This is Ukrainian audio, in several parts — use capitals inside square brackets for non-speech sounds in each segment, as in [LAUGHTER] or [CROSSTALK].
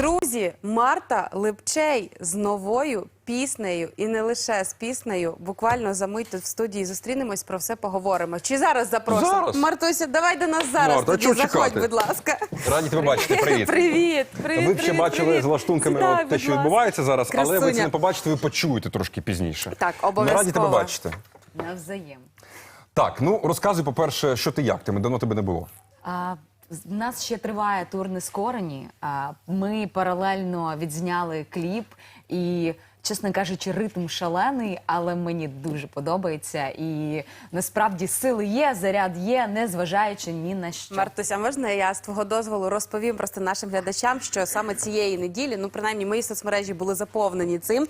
Друзі, Марта Липчей з новою піснею і не лише з піснею. Буквально за мить тут в студії зустрінемось, про все поговоримо. Чи зараз запросимо? Зараз. Мартуся, давай до нас зараз. Марта, тоді заходь, чекати? будь ласка. Раді тебе бачити. Привіт. привіт, привіт. ви б ще бачили з лаштунками Сідай, от те, що відбувається зараз, але ви це не побачите, ви почуєте трошки пізніше. Так, Ми раді тебе обов'язково. бачити. Навзаєм. Так, ну розказуй, по-перше, що ти як? Ти давно тебе не було. А, в нас ще триває тур нескорені. Ми паралельно відзняли кліп і. Чесно кажучи, ритм шалений, але мені дуже подобається. І насправді сили є, заряд є, не зважаючи ні на що. Мартуся, можна я з твого дозволу розповім просто нашим глядачам, що саме цієї неділі, ну принаймні мої соцмережі були заповнені цим.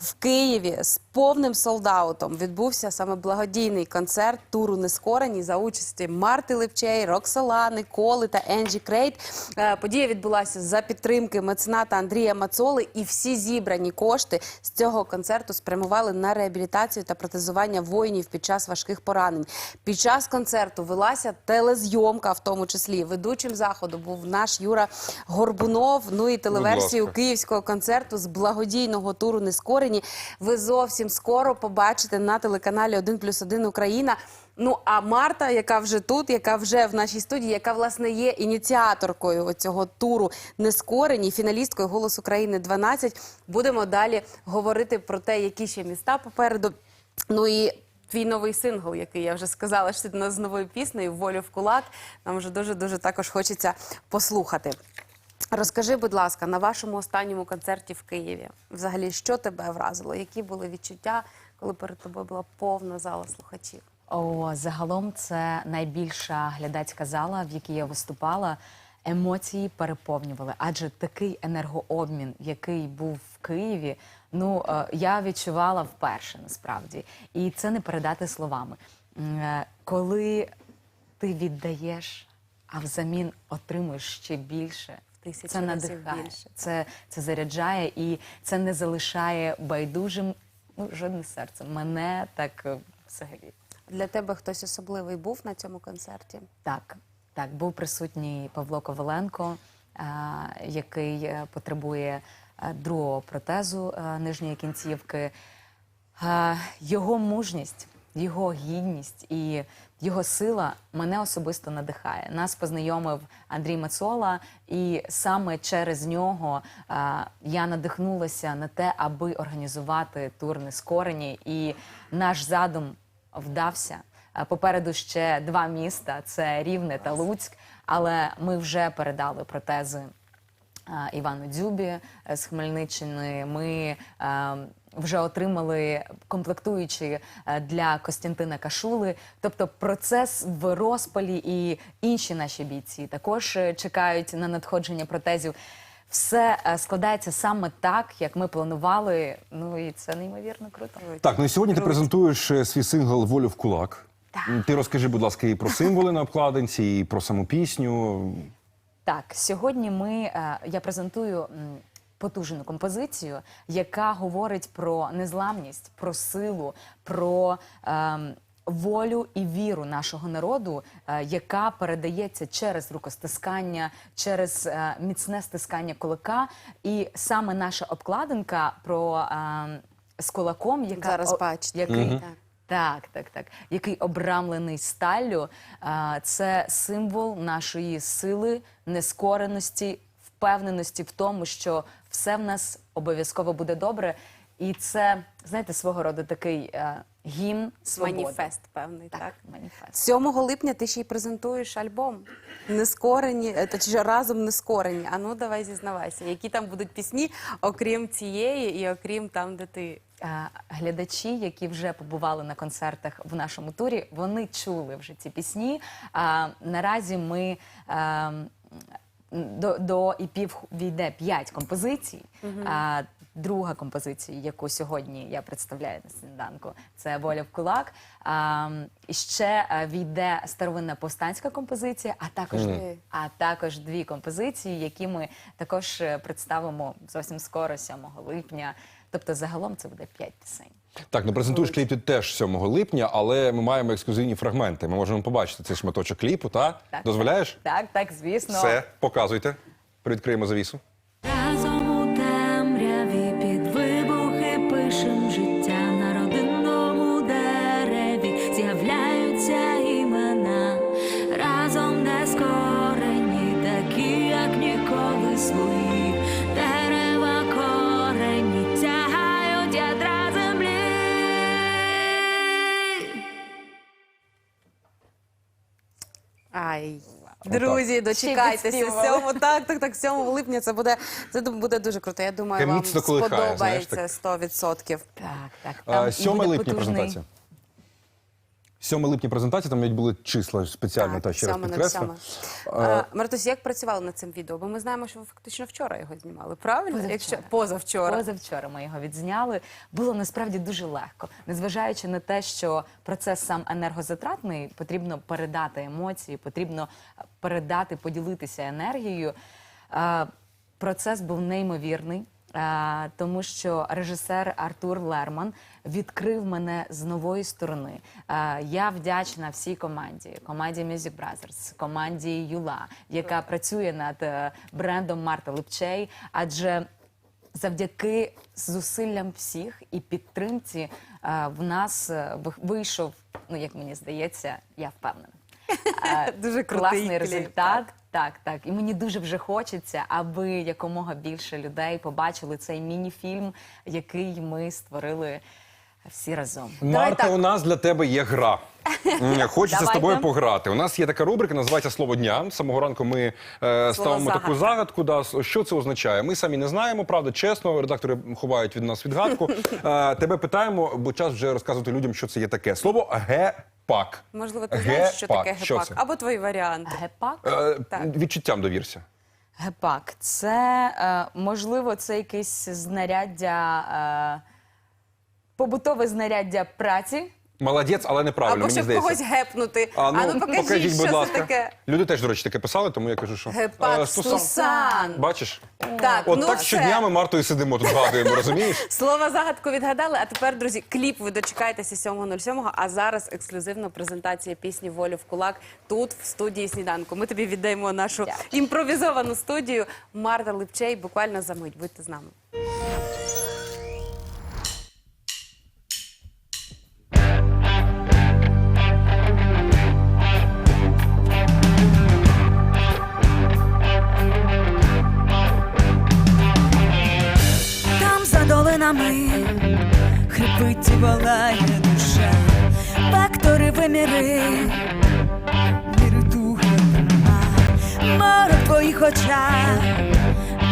В Києві з повним солдаутом відбувся саме благодійний концерт туру Нескорені за участі Марти Левчей, Роксолани, Коли та Енджі Крейт. Е, Подія відбулася за підтримки мецената Андрія Мацоли, і всі зібрані кошти з цього концерту спрямували на реабілітацію та протезування воїнів під час важких поранень. Під час концерту велася телезйомка, в тому числі ведучим заходу був наш Юра Горбунов. Ну і телеверсію київського концерту з благодійного туру Нескорені. Ви зовсім скоро побачите на телеканалі 1 плюс 1 Україна. Ну а Марта, яка вже тут, яка вже в нашій студії, яка власне є ініціаторкою цього туру Нескорені, фіналісткою Голос України 12, будемо далі говорити про те, які ще міста попереду. Ну і твій новий сингл, який я вже сказала, що ти нас з новою піснею Волю в кулак. Нам вже дуже дуже також хочеться послухати. Розкажи, будь ласка, на вашому останньому концерті в Києві, взагалі, що тебе вразило? Які були відчуття, коли перед тобою була повна зала слухачів? О, загалом це найбільша глядацька зала, в якій я виступала. Емоції переповнювали, адже такий енергообмін, який був в Києві, ну е, я відчувала вперше насправді, і це не передати словами. Е, Коли ти віддаєш, а взамін отримуєш ще більше, це надихає, більше. це, це заряджає і це не залишає байдужим ну, жодне серце. Мене так е, взагалі. Для тебе хтось особливий був на цьому концерті? Так, так, був присутній Павло Коваленко, е, який е, потребує е, другого протезу нижньої кінцівки. Його мужність, його гідність і його сила мене особисто надихає. Нас познайомив Андрій Мацола, і саме через нього я надихнулася на те, аби організувати тур нескорені. І наш задум вдався. Е, Попереду ще два міста: це Рівне та Луцьк. Але ми вже передали протези е, Івану Дзюбі е, з Хмельниччини. Ми вже отримали комплектуючі для Костянтина Кашули. Тобто процес в розпалі і інші наші бійці також чекають на надходження протезів. Все е, складається саме так, як ми планували. Ну і це неймовірно круто. Так, ну і сьогодні ти презентуєш е, свій сингл Волю в кулак. Так. Ти розкажи, будь ласка, і про символи на обкладинці, і про саму пісню. Так, сьогодні ми е, я презентую м, потужну композицію, яка говорить про незламність, про силу, про ем, волю і віру нашого народу, е, яка передається через рукостискання, через е, міцне стискання кулака. І саме наша обкладинка про ем, з кулаком, яка Зараз бачите. який Мгм. так, так, так. Який обрамлений сталлю. Це символ нашої сили, нескореності, впевненості в тому, що все в нас обов'язково буде добре. І це, знаєте, свого роду такий е, гімн свободи. Маніфест певний, так? Так, маніфест. 7 липня ти ще й презентуєш альбом Нескорені, е, точніше разом нескорені. А ну давай зізнавайся, які там будуть пісні, окрім цієї і окрім там, де ти. Е, Глядачі, які вже побували на концертах в нашому турі, вони чули вже ці пісні. А наразі ми е, до, до іпів війде п'ять композицій. А, друга композиція, яку сьогодні я представляю на сніданку, це Воля в кулак. А, ще е, війде старовинна повстанська композиція, а також, а також дві композиції, які ми також е, представимо зовсім скоро, 7 липня. Тобто, загалом це буде п'ять пісень. Так, ну презентуєш кліп ти теж 7 липня, але ми маємо ексклюзивні фрагменти. Ми можемо побачити цей шматочок кліпу, та? Так. Дозволяєш? Так, так, звісно. Все, показуйте. Привідкриємо завісу. Друзі, дочекайтеся 7, так, так, так, 7 липня це буде, це буде дуже круто. Я думаю, Таке вам міцно колихає, знаєш, сподобається 100%. Так, так. А, Там і 7 буде липня потужний- презентація. 7 липня презентація, там навіть були числа спеціально, та ще раз 7.07. підкреслю. А, Мартусь, як працювали над цим відео? Бо ми знаємо, що ви фактично вчора його знімали, правильно? Позавчора. Якщо позавчора. Позавчора ми його відзняли. Було насправді дуже легко, незважаючи на те, що процес сам енергозатратний, потрібно передати емоції, потрібно передати, поділитися енергією. Е, Процес був неймовірний. Е, Тому що режисер Артур Лерман відкрив мене з нової сторони. Е, Я вдячна всій команді, команді Music Brothers, команді Юла, яка працює над е, брендом Марта Липчей, адже завдяки зусиллям всіх і підтримці в нас вийшов, ну як мені здається, я впевнена. [LAUGHS] Дуже крутий класний кліп, результат. Так, так. так, І мені дуже вже хочеться, аби якомога більше людей побачили цей міні-фільм, який ми створили всі разом. Марта, так. у нас для тебе є гра. [LAUGHS] М, Хочеться з Давайте. тобою пограти. У нас є така рубрика, називається Слово дня. З самого ранку ми е, ставимо таку загадка. загадку. Да, с- що це означає? Ми самі не знаємо, правда, чесно. Редактори ховають від нас відгадку. [LAUGHS] Е, тебе питаємо, бо час вже розказувати людям, що це є таке. Слово гепак. Можливо, ти знаєш, що таке Що гепак? це? Або твої варіанти. Гепак? Е, Так. Відчуттям довірся. Гепак. Це е, можливо це якесь знаряддя, е, побутове знаряддя праці. Молодець, але неправильно, Або мені щоб здається. когось гепнути. А ну, покажіть, будь що ласка. це таке. Люди теж, до речі, таке писали, тому я кажу, що Гепак, Е, Сусан. Бачиш? Так, От ну так все. щодня ми Мартою сидимо тут згадуємо, розумієш? [LAUGHS] Слово загадку відгадали. А тепер, друзі, кліп ви дочекаєтеся 7.07, а зараз ексклюзивна презентація пісні Волю в кулак тут, в студії сніданку. Ми тобі віддаємо нашу імпровізовану студію. Марта Липчей буквально за мить. Будьте з нами. Волає душа, фактори виміри, міри дуги нема, море в твоїх очах,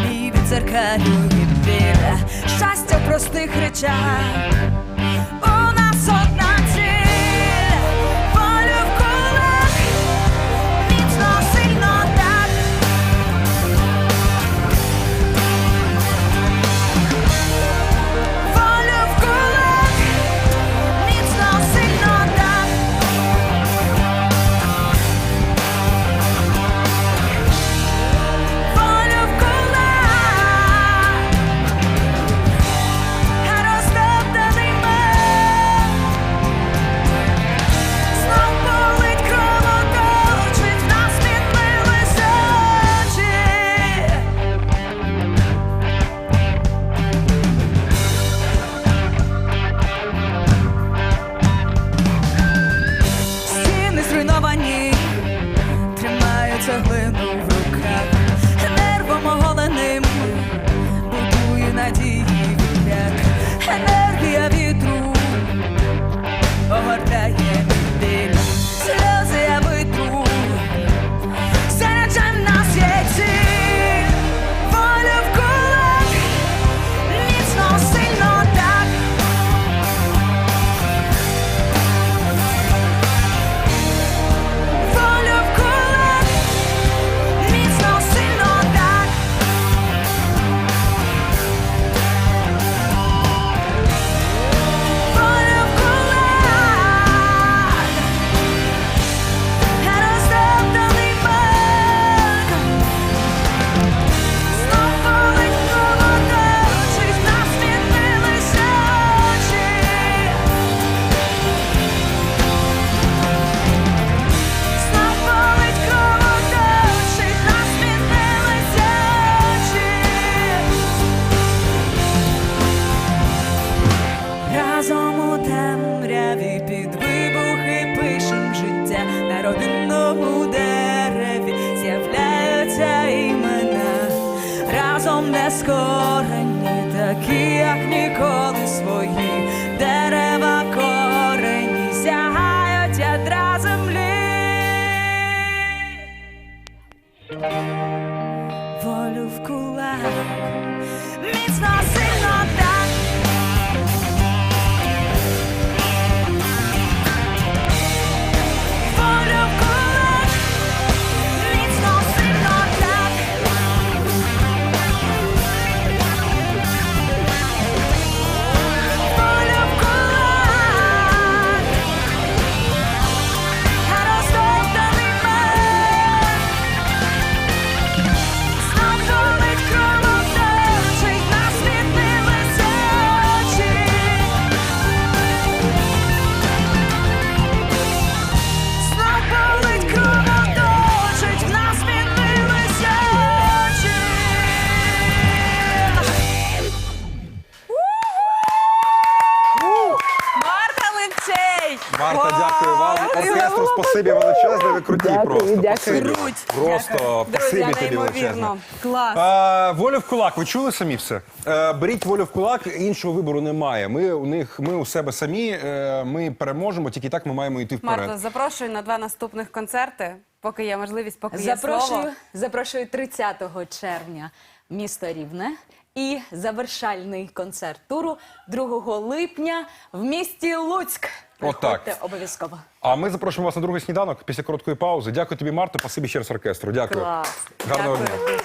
мій відзеркалює біля. Щастя в простих речах. на родинному дереві з'являються імена разом нескорені, такі, як ніколи. Марта, дякую вам. Оркестру спасибі величезне. Ви круті просто. Спасибі. Просто спасибі тобі величезне. неймовірно. Клас. Е, волю в кулак. Ви чули самі все? Е, беріть волю в кулак, іншого вибору немає. Ми у них, ми у себе самі. е, ми переможемо. Тільки так ми маємо йти вперед. Марта, запрошую на два наступних концерти, поки є можливість, поки є слово. Запрошую, запрошую 30 червня місто Рівне і завершальний концерт туру 2 липня в місті Луцьк. Отак. Приходьте обов'язково. А ми запрошуємо вас на другий сніданок після короткої паузи. Дякую тобі, Марто. Пасибі ще раз оркестру. Дякую. Клас. Гарного Дякую дня.